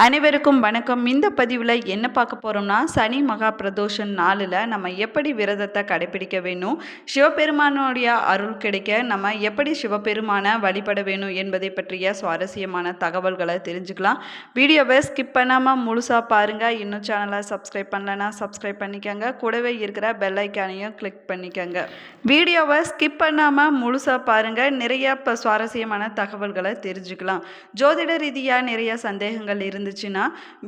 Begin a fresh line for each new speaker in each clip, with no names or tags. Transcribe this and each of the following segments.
அனைவருக்கும் வணக்கம். இந்த பதிவில் என்ன பார்க்க போகிறோம்னா சனி மகா பிரதோஷன் நாளில் நம்ம எப்படி விரதத்தை கடைபிடிக்க வேணும் சிவபெருமானுடைய அருள் கிடைக்க நம்ம எப்படி சிவபெருமானை வழிபட வேணும் என்பதை பற்றிய சுவாரஸ்யமான தகவல்களை தெரிஞ்சுக்கலாம். வீடியோவை ஸ்கிப் பண்ணாமல் முழுசாக பாருங்கள் இன்னும் சேனலை சப்ஸ்கிரைப் பண்ணலன்னா சப்ஸ்கிரைப் பண்ணிக்கோங்க. கூடவே இருக்கிற பெல் ஐக்கானையும் கிளிக் பண்ணிக்கோங்க. வீடியோவை ஸ்கிப் பண்ணாமல் முழுசாக பாருங்கள் நிறைய இப்போ சுவாரஸ்யமான தகவல்களை தெரிஞ்சுக்கலாம். ஜோதிட ரீதியாக நிறைய சந்தேகங்கள் இருந்துச்சுன்னா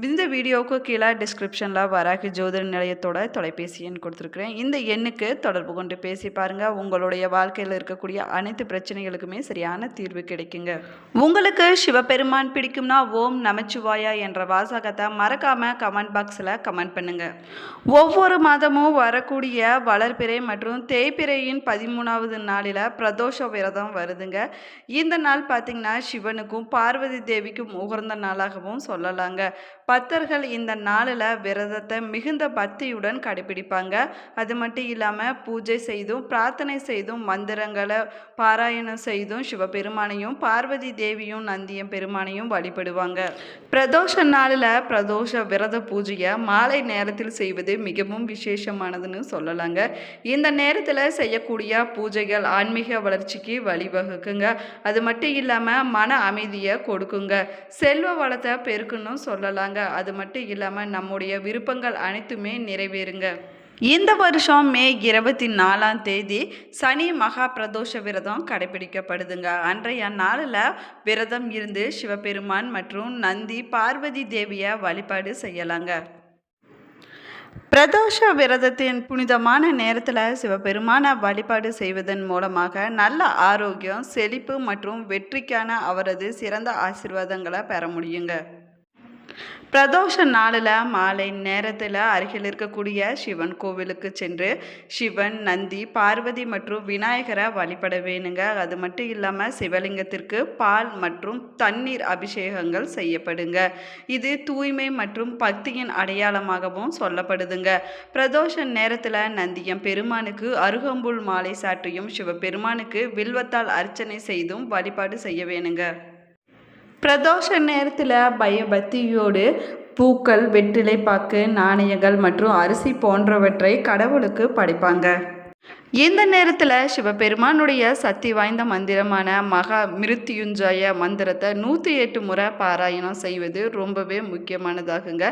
இந்த வீடியோவுக்கு கீழே டிஸ்கிரிப்ஷனில் வராகி ஜோதிட நிலையத்தோட தொலைபேசி எண் கொடுத்துருக்குறேன். இந்த எண்ணுக்கு தொடர்பு கொண்டு பேசி பாருங்கள் உங்களுடைய வாழ்க்கையில் இருக்கக்கூடிய அனைத்து பிரச்சனைகளுக்குமே சரியான தீர்வு கிடைக்குங்க. உங்களுக்கு சிவபெருமான் பிடிக்கும்னா ஓம் நமச்சிவாயா என்ற வாசகத்தை மறக்காமல் கமெண்ட் பாக்ஸில் கமெண்ட் பண்ணுங்க. ஒவ்வொரு மாதமும் வரக்கூடிய வளர்பிறை மற்றும் தேய்பிறையின் பதிமூணாவது நாளில் பிரதோஷ விரதம் வருதுங்க. இந்த நாள் பார்த்திங்கன்னா சிவனுக்கும் பார்வதி தேவிக்கும் உகர்ந்த நாளாகவும் சொல்லலாங்க. பக்தர்கள் இந்த நாளில் விரதத்தை மிகுந்த பக்தியுடன் கடைபிடிப்பாங்க. அது மட்டும் இல்லாமல் பூஜை செய்தும் பிரார்த்தனை செய்தும் மந்திரங்களை பாராயணம் செய்தும் சிவபெருமானையும் பார்வதி தேவியும் நந்தியம் பெருமானையும் வழிபடுவாங்க. பிரதோஷ நாளில் பிரதோஷ விரத பூஜையை மாலை நேரத்தில் செய்வது மிகவும் விசேஷமானதுன்னு சொல்லலாங்க. இந்த நேரத்தில் செய்யக்கூடிய பூஜைகள் ஆன்மீக வளர்ச்சிக்கு வழிவகுக்குங்க. அது மட்டும் இல்லாமல் மன அமைதியை கொடுக்குங்க. செல்வ வளத்தை பெருக்குன்னு சொல்லலாங்க. அது மட்டும் இல்லாமல் நம்முடைய விருப்பங்கள் அனைத்துமே நிறைவேறுங்க. இந்த வருஷம் மே இருபத்தி நாலாம் தேதி சனி மகா பிரதோஷ விரதம் கடைபிடிக்கப்படுதுங்க. அன்றைய நாளில் விரதம் இருந்து சிவபெருமான் மற்றும் நந்தி பார்வதி தேவியை வழிபாடு செய்யலாங்க. பிரதோஷ விரதத்தின் புனிதமான நேரத்தில் சிவபெருமான வழிபாடு செய்வதன் மூலமாக நல்ல ஆரோக்கியம் செழிப்பு மற்றும் வெற்றிக்கான அவரது சிறந்த ஆசீர்வாதங்களை பெற முடியுங்க. பிரதோஷ நாளில் மாலை நேரத்தில் அருகில் இருக்கக்கூடிய சிவன் கோவிலுக்கு சென்று சிவன் நந்தி பார்வதி மற்றும் விநாயகரை வழிபட வேணுங்க. அது மட்டும் இல்லாமல் சிவலிங்கத்திற்கு பால் மற்றும் தண்ணீர் அபிஷேகங்கள் செய்யப்படுங்க. இது தூய்மை மற்றும் பக்தியின் அடையாளமாகவும் சொல்லப்படுதுங்க. பிரதோஷ நேரத்தில் நந்தியம் பெருமானுக்கு அருகம்புல் மாலை சாற்றியும் சிவபெருமானுக்கு வில்வத்தால் அர்ச்சனை செய்தும் வழிபாடு செய்ய வேணுங்க. பிரதோஷ நேரத்தில் பயபக்தியோடு பூக்கள் வெற்றிலை பாக்கு நாணயங்கள் மற்றும் அரிசி போன்றவற்றை கடவுளுக்கு படைப்பாங்க. இந்த நேரத்தில் சிவபெருமானுடைய சக்தி வாய்ந்த மந்திரமான மகா மிருத்யுஞ்சய மந்திரத்தை நூற்றி எட்டு முறை பாராயணம் செய்வது ரொம்பவே முக்கியமானதாகுங்க.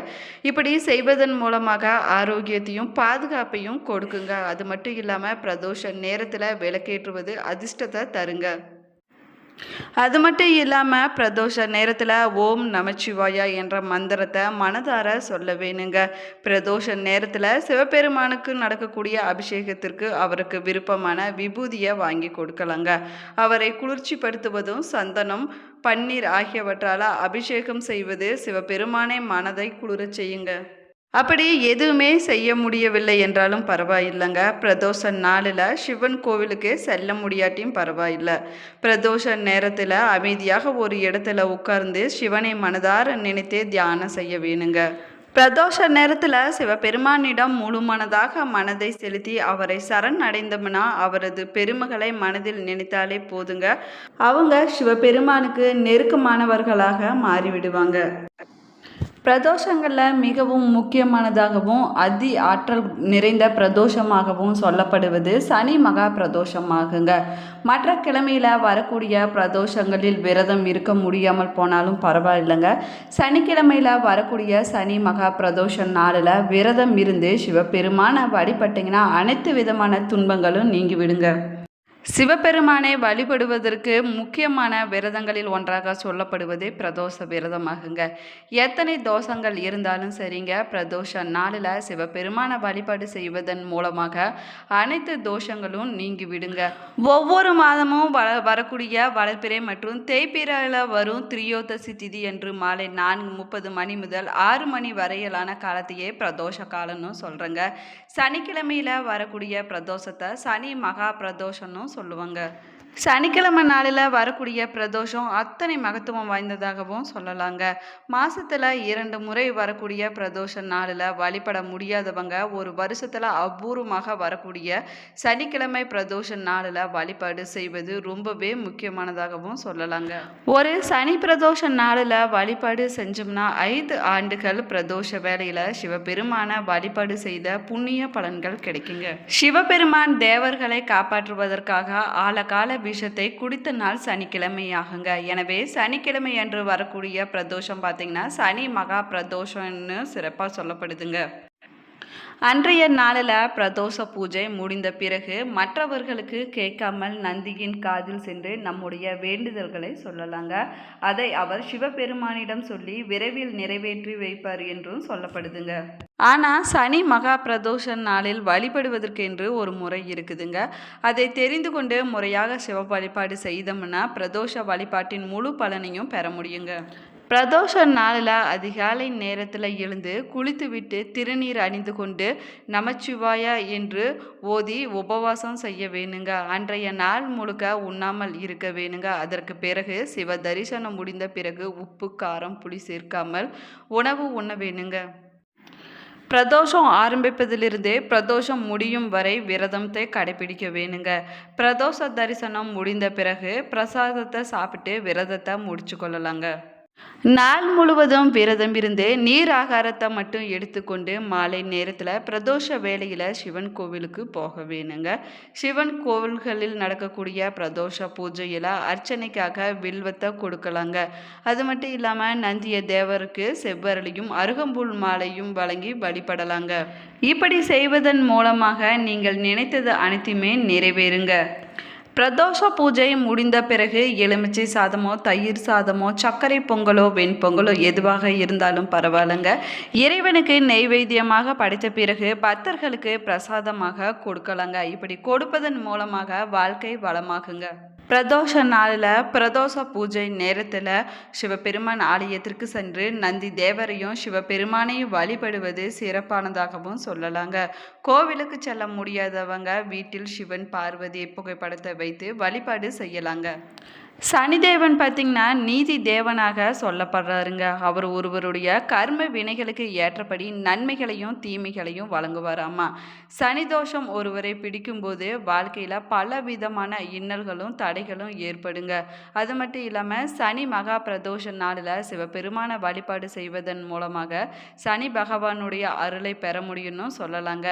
இப்படி செய்வதன் மூலமாக ஆரோக்கியத்தையும் பாதுகாப்பையும் கொடுக்குங்க. அது மட்டும் இல்லாமல் பிரதோஷ நேரத்தில் விளக்கேற்றுவது அதிர்ஷ்டத்தை தருங்க. அது மட்டும் இல்லாமல் பிரதோஷ நேரத்தில் ஓம் நமச்சிவாயா என்ற மந்திரத்தை மனதார சொல்ல வேணுங்க. பிரதோஷ நேரத்தில் சிவபெருமானுக்கு நடக்கக்கூடிய அபிஷேகத்திற்கு அவருக்கு விருப்பமான விபூதியை வாங்கி கொடுக்கலாங்க. அவரை குளிர்ச்சிப்படுத்துவதும் சந்தனம் பன்னீர் ஆகியவற்றால் அபிஷேகம் செய்வது சிவபெருமானை மனதை குளிரச் செய்யுங்க. அப்படி எதுவுமே செய்ய முடியவில்லை என்றாலும் பரவாயில்லைங்க. பிரதோஷ நாளில் சிவன் கோவிலுக்கு செல்ல முடியாட்டியும் பரவாயில்லை. பிரதோஷ நேரத்தில் அமைதியாக ஒரு இடத்துல உட்கார்ந்து சிவனை மனதார நினைத்தே தியானம் செய்ய வேணுங்க. பிரதோஷ நேரத்தில் சிவபெருமானிடம் முழு மனதாக மனதை செலுத்தி அவரை சரண் அடைந்தோம்னா அவரது பெருமைகளை மனதில் நினைத்தாலே போதுங்க. அவங்க சிவபெருமானுக்கு நெருக்கமானவர்களாக மாறிவிடுவாங்க. பிரதோஷங்களில் மிகவும் முக்கியமானதாகவும் அதி ஆற்றல் நிறைந்த பிரதோஷமாகவும் சொல்லப்படுவது சனி மகா பிரதோஷமாகுங்க. மற்ற கிழமையில் வரக்கூடிய பிரதோஷங்களில் விரதம் இருக்க முடியாமல் போனாலும் பரவாயில்லைங்க. சனிக்கிழமையில் வரக்கூடிய சனி மகா பிரதோஷ நாளில் விரதம் இருந்து சிவபெருமான வழிபட்டிங்கன்னா அனைத்து விதமான துன்பங்களும் நீங்கி விடுங்க. சிவபெருமானை வழிபடுவதற்கு முக்கியமான விரதங்களில் ஒன்றாக சொல்லப்படுவது பிரதோஷ விரதமாகுங்க. எத்தனை தோஷங்கள் இருந்தாலும் சரிங்க. பிரதோஷ நாளில் சிவபெருமானை வழிபாடு செய்வதன் மூலமாக அனைத்து தோஷங்களும் நீங்கி விடுங்க. ஒவ்வொரு மாதமும் வ வரக்கூடிய வளர்ப்பிறை மற்றும் தேய்பிரையில் வரும் திரியோதசி திதி என்று மாலை நான்கு முப்பது மணி முதல் ஆறு மணி வரையிலான காலத்தையே பிரதோஷ காலம்னு சொல்கிறேங்க சனிக்கிழமையில் வரக்கூடிய பிரதோஷத்தை சனி மகா பிரதோஷம்னு சொல்லுவாங்க. சனிக்கிழமை நாளில் வரக்கூடிய பிரதோஷம் அத்தனை மகத்துவம் வாய்ந்ததாகவும் சொல்லலாங்க. மாசத்துல இரண்டு முறை வரக்கூடிய பிரதோஷ நாளில் வழிபட முடியாதவங்க ஒரு வருஷத்தில் அபூர்வமாக வரக்கூடிய சனிக்கிழமை பிரதோஷ நாளில் வழிபாடு செய்வது ரொம்பவே முக்கியமானதாகவும் சொல்லலாங்க. ஒரு சனி பிரதோஷ நாளில் வழிபாடு செஞ்சோம்னா ஐந்து ஆண்டுகள் பிரதோஷ வேலையில் சிவபெருமான வழிபாடு செய்த புண்ணிய பலன்கள் கிடைக்குங்க. சிவபெருமான் தேவர்களை காப்பாற்றுவதற்காக ஆழகால விஷத்தை குடித்த நாள் சனிக்கிழமையாகுங்க. எனவே சனிக்கிழமை அன்று வரக்கூடிய பிரதோஷம் பார்த்தீங்கன்னா சனி மகா பிரதோஷம்னு சிறப்பாக சொல்லப்படுதுங்க. அன்றைய நாளில் பிரதோஷ பூஜை முடிந்த பிறகு மற்றவர்களுக்கு கேட்காமல் நந்தியின் காதில் சென்று நம்முடைய வேண்டுதல்களை சொல்லலாங்க. அதை அவர் சிவபெருமானிடம் சொல்லி விரைவில் நிறைவேற்றி வைப்பார் என்றும் சொல்லப்படுதுங்க. ஆனால் சனி மகா பிரதோஷ நாளில் வழிபடுவதற்கென்று ஒரு முறை இருக்குதுங்க. அதை தெரிந்து கொண்டு முறையாக சிவ வழிபாடு செய்தோம்னா பிரதோஷ வழிபாட்டின் முழு பலனையும் பெற முடியுங்க. பிரதோஷ நாளில் அதிகாலை நேரத்தில் எழுந்து குளித்துவிட்டு திருநீர் அணிந்து கொண்டு நமச்சிவாயா என்று ஓதி உபவாசம் செய்ய வேணுங்க. அன்றைய நாள் முழுக்க உண்ணாமல் இருக்க வேணுங்க. அதற்கு பிறகு சிவ தரிசனம் முடிந்த பிறகு உப்பு காரம் புளி சேர்க்காமல் உணவு உண்ண வேணுங்க. பிரதோஷம் ஆரம்பிப்பதிலிருந்தே பிரதோஷம் முடியும் வரை விரதத்தை கடைபிடிக்க வேணுங்க. பிரதோஷ தரிசனம் முடிந்த பிறகு பிரசாதத்தை சாப்பிட்டு விரதத்தை முடிச்சு கொள்ளலாங்க. நாள் முழுவதும் விரதம் இருந்து நீர் ஆகாரத்தை மட்டும் எடுத்துக்கொண்டு மாலை நேரத்தில் பிரதோஷ வேலையில் சிவன் கோவிலுக்கு போக வேணுங்க. சிவன் கோவில்களில் நடக்கக்கூடிய பிரதோஷ பூஜையில் அர்ச்சனைக்காக வில்வத்தை கொடுக்கலாங்க. அது மட்டும் இல்லாமல் நந்திய தேவருக்கு செவ்வரளியும் அருகம்புல் மாலையும் வழங்கி வழிபடலாங்க. இப்படி செய்வதன் மூலமாக நீங்கள் நினைத்தது அனைத்துமே நிறைவேறுங்க. பிரதோஷ பூஜை முடிந்த பிறகு எலுமிச்சை சாதமோ தயிர் சாதமோ சர்க்கரை பொங்கலோ வெண்பொங்கலோ எதுவாக இருந்தாலும் பரவாயில்லைங்க. இறைவனுக்கு நெய்வேத்தியமாக படைத்த பிறகு பக்தர்களுக்கு பிரசாதமாக கொடுக்கலாங்க. இப்படி கொடுப்பதன் மூலமாக வாழ்க்கை வளமாகுங்க. பிரதோஷ நாளில் பிரதோஷ பூஜை நேரத்தில் சிவபெருமான் ஆலயத்திற்கு சென்று நந்தி தேவரையும் சிவபெருமானையும் வழிபடுவது சிறப்பானதாகவும் சொல்லலாங்க. கோவிலுக்கு செல்ல முடியாதவங்க வீட்டில் சிவன் பார்வதி புகைப்படத்தை வைத்து வழிபாடு செய்யலாங்க. சனிதேவன் பார்த்திங்கன்னா நீதி தேவனாக சொல்லப்படுறாருங்க. அவர் ஒருவருடைய கர்ம வினைகளுக்கு ஏற்றபடி நன்மைகளையும் தீமைகளையும் வழங்குவாராமா சனி தோஷம் ஒருவரை பிடிக்கும்போது வாழ்க்கையில் பல விதமான இன்னல்களும் தடைகளும் ஏற்படுங்க. அது மட்டும் இல்லாமல் சனி மகா பிரதோஷ நாளில் சிவபெருமான வழிபாடு செய்வதன் மூலமாக சனி பகவானுடைய அருளை பெற முடியும்னு சொல்லலாங்க.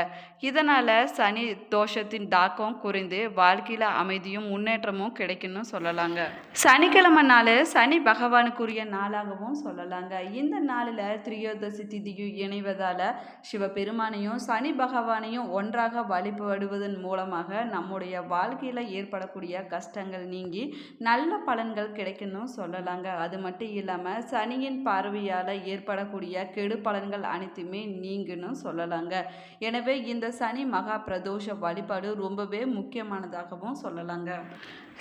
இதனால் சனி தோஷத்தின் தாக்கம் குறைந்து வாழ்க்கையில் அமைதியும் முன்னேற்றமும் கிடைக்கும்னு சொல்லலாங்க. சனிக்கிழமை நாள் சனி பகவானுக்குரிய நாளாகவும் சொல்லலாங்க. இந்த நாளில் திரியோதசி திதியும் இணைவதால் சிவபெருமானையும் சனி பகவானையும் ஒன்றாக வழிபடுவதன் மூலமாக நம்முடைய வாழ்க்கையில் ஏற்படக்கூடிய கஷ்டங்கள் நீங்கி நல்ல பலன்கள் கிடைக்கணும் சொல்லலாங்க. அது மட்டும் இல்லாமல் சனியின் பார்வையால் ஏற்படக்கூடிய கெடு பலன்கள் அனைத்துமே நீங்கணும் சொல்லலாங்க. எனவே இந்த சனி மகா பிரதோஷ வழிபாடு ரொம்பவே முக்கியமானதாகவும் சொல்லலாங்க.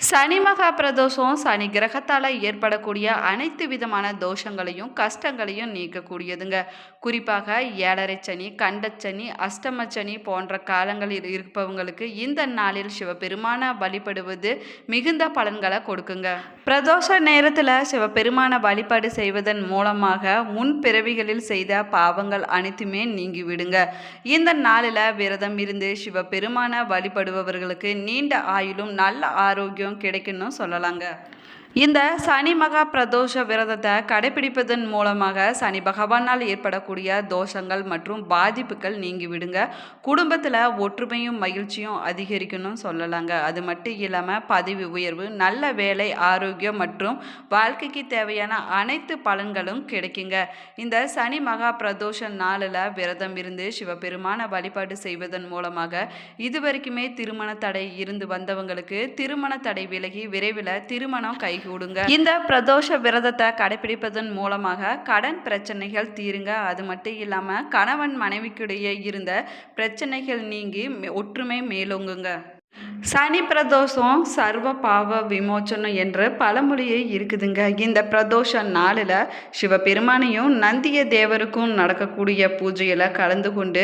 சனி மகா பிரதோஷம் சனி கிரகத்தால் ஏற்படக்கூடிய அனைத்து விதமான தோஷங்களையும் கஷ்டங்களையும் நீக்கக்கூடியதுங்க. குறிப்பாக ஏழரை சனி கண்டச்சனி அஷ்டமச்சனி போன்ற காலங்களில் இருப்பவங்களுக்கு இந்த நாளில் சிவபெருமான வழிபடுவது மிகுந்த பலன்களை கொடுக்குங்க. பிரதோஷ நேரத்தில் சிவபெருமான வழிபாடு செய்வதன் மூலமாக முன் பிறவிகளில் செய்த பாவங்கள் அனைத்துமே நீங்கிவிடுங்க இந்த நாளில் விரதம் இருந்து சிவபெருமான வழிபடுபவர்களுக்கு நீண்ட ஆயுளும் நல்ல ஆரோக்கியம் கிடைக்குன்னு சொல்லலாங்க. இந்த சனி மகா பிரதோஷ விரதத்தை கடைபிடிப்பதன் மூலமாக சனி பகவானால் ஏற்படக்கூடிய தோஷங்கள் மற்றும் பாதிப்புகள் நீங்கி விடுங்க குடும்பத்தில் ஒற்றுமையும் மகிழ்ச்சியும் அதிகரிக்கணும் சொல்லலாங்க. அது மட்டும் இல்லாமல் பதவி உயர்வு நல்ல வேலை ஆரோக்கியம் மற்றும் வாழ்க்கைக்கு தேவையான அனைத்து பலன்களும் கிடைக்குங்க. இந்த சனி மகா பிரதோஷ நாளில் விரதம் இருந்து சிவபெருமான வழிபாடு செய்வதன் மூலமாக இதுவரைக்குமே திருமண தடை இருந்து வந்தவங்களுக்கு திருமண தடை விலகி விரைவில் திருமணம் கை விடுங்க இந்த பிரதோஷ விரதத்தை கடைபிடிப்பதன் மூலமாக கடன் பிரச்சனைகள் தீருங்க. அது மட்டும் இல்லாமல் கணவன் மனைவிக்கிடையே இருந்த பிரச்சனைகள் நீங்கி ஒற்றுமை மேலோங்குங்க. சனி பிரதோஷம் சர்வ பாவ விமோச்சனம் என்று பழமொழியே இருக்குதுங்க. இந்த பிரதோஷ நாளில் சிவபெருமானையும் நந்திய தேவருக்கும் நடக்கக்கூடிய பூஜையில் கலந்து கொண்டு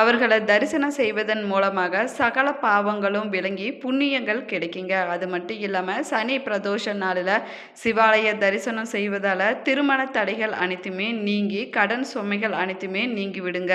அவர்களை தரிசனம் செய்வதன் மூலமாக சகல பாவங்களும் விளங்கி புண்ணியங்கள் கிடைக்குங்க. அது மட்டும் இல்லாமல் சனி பிரதோஷ நாளில் சிவாலய தரிசனம் செய்வதால் திருமண தடைகள் அனைத்துமே நீங்கி கடன் சுமைகள் அனைத்துமே நீங்கி விடுங்க.